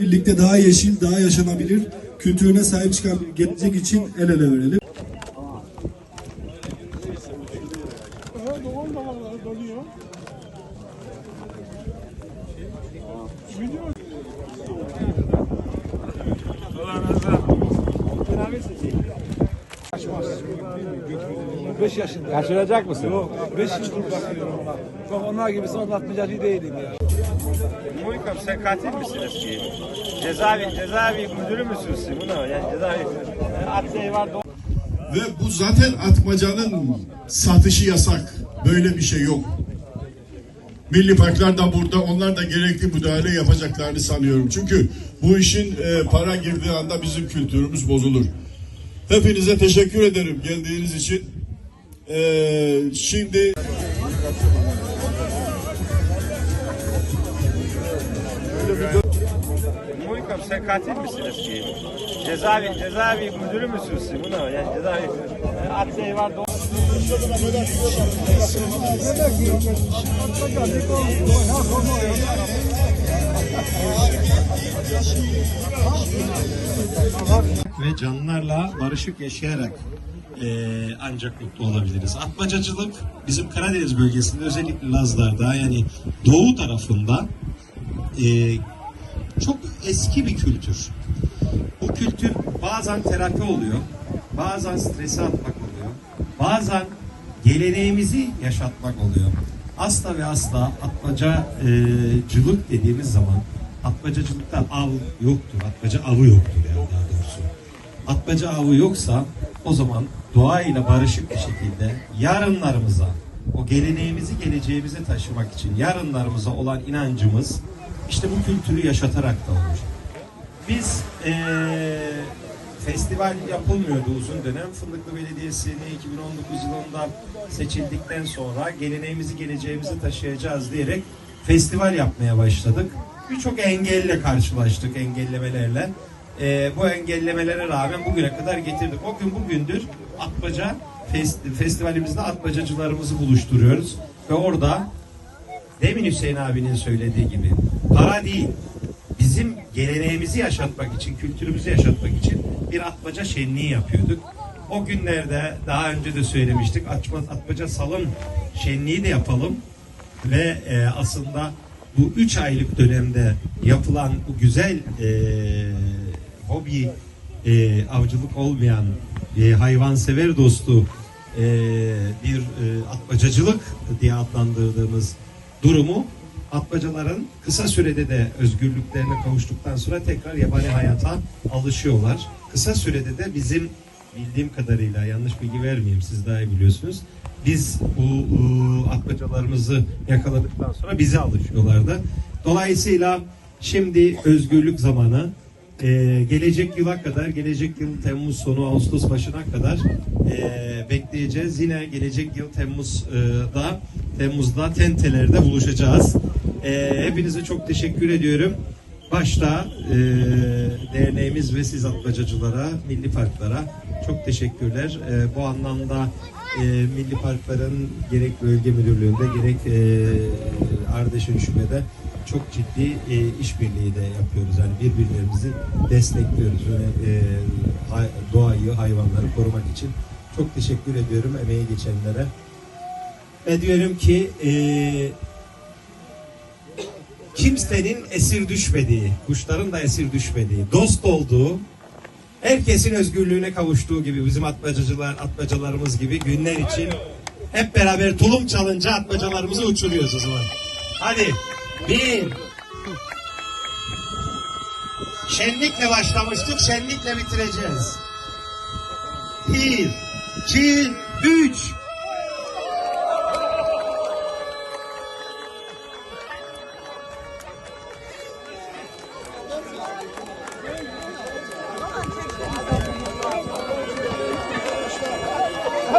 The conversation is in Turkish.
birlikte daha yeşil, daha yaşanabilir, kültürüne sahip çıkan bir gelecek için el ele verelim. Beş yaşında. Kaçıracak mısın? Yok, beş yıldır bakıyorum ona. Bak onlar gibisi anlatmayacak değilim ya. Muykam sen katil misiniz ki? Cezaevi, cezaevi müdürü müsün siz bunu? Yani cezaevi adliye var da Ve bu zaten atmacanın satışı yasak. Böyle bir şey yok. Milli parklar da burada. Onlar da gerekli müdahale yapacaklarını sanıyorum. Çünkü bu işin e, para girdiği anda bizim kültürümüz bozulur. Hepinize teşekkür ederim geldiğiniz için. E, şimdi Muykam sen katil misiniz ki? Cezaevi, cezaevi müdürü müsün siz bunu? Yani cezaevi adliye var da ve canlılarla barışık yaşayarak eee, ancak mutlu olabiliriz. Atmacacılık bizim Karadeniz bölgesinde özellikle Lazlar'da yani doğu tarafında eee, çok eski bir kültür. Bu kültür bazen terapi oluyor, bazen stresi atmak oluyor, bazen geleneğimizi yaşatmak oluyor. Asla ve asla atmacacılık dediğimiz zaman atmacacılıkta av yoktur, atmaca avı yoktur. Atmaca avı yoksa o zaman doğayla barışık bir şekilde yarınlarımıza, o geleneğimizi geleceğimize taşımak için yarınlarımıza olan inancımız işte bu kültürü yaşatarak da olur. Biz eee, festival yapılmıyordu uzun dönem. Fındıklı Belediyesi'ni 2019 yılında seçildikten sonra geleneğimizi geleceğimize taşıyacağız diyerek festival yapmaya başladık. Birçok engelle karşılaştık, engellemelerle. Eee, bu engellemelere rağmen bugüne kadar getirdik. O gün bugündür Atmaca fest- festivalimizde atmacacılarımızı buluşturuyoruz. Ve orada Demin Hüseyin abinin söylediği gibi para değil bizim geleneğimizi yaşatmak için, kültürümüzü yaşatmak için bir atmaca şenliği yapıyorduk. O günlerde daha önce de söylemiştik atma, atmaca salım şenliği de yapalım ve e, aslında bu üç aylık dönemde yapılan bu güzel e, hobi e, avcılık olmayan e, hayvansever dostu e, bir e, atmacacılık diye adlandırdığımız durumu atmacaların kısa sürede de özgürlüklerine kavuştuktan sonra tekrar yabani hayata alışıyorlar. Kısa sürede de bizim bildiğim kadarıyla yanlış bilgi vermeyeyim siz daha iyi biliyorsunuz. Biz bu e, atmacalarımızı yakaladıktan sonra bize alışıyorlardı. Dolayısıyla şimdi özgürlük zamanı ee, gelecek yıla kadar, gelecek yıl Temmuz sonu, Ağustos başına kadar ee, bekleyeceğiz. Yine gelecek yıl Temmuz'da, Temmuz'da tentelerde buluşacağız. Ee, hepinize çok teşekkür ediyorum. Başta ee, derneğimiz ve siz atmacacılara, milli parklara çok teşekkürler. Ee, bu anlamda ee, milli parkların gerek bölge müdürlüğünde gerek ee, Ardeşen Şube'de çok ciddi e, işbirliği de yapıyoruz. Yani birbirlerimizi destekliyoruz. Öyle, e, hay- doğayı, hayvanları korumak için. Çok teşekkür ediyorum emeği geçenlere. Ve diyorum ki e, kimsenin esir düşmediği, kuşların da esir düşmediği, dost olduğu, herkesin özgürlüğüne kavuştuğu gibi bizim atmacacılar, atmacalarımız gibi günler için hep beraber tulum çalınca atmacalarımızı uçuruyoruz o zaman. Hadi. Bin. Şenlikle başlamıştık, şenlikle bitireceğiz. Bir, iki, üç.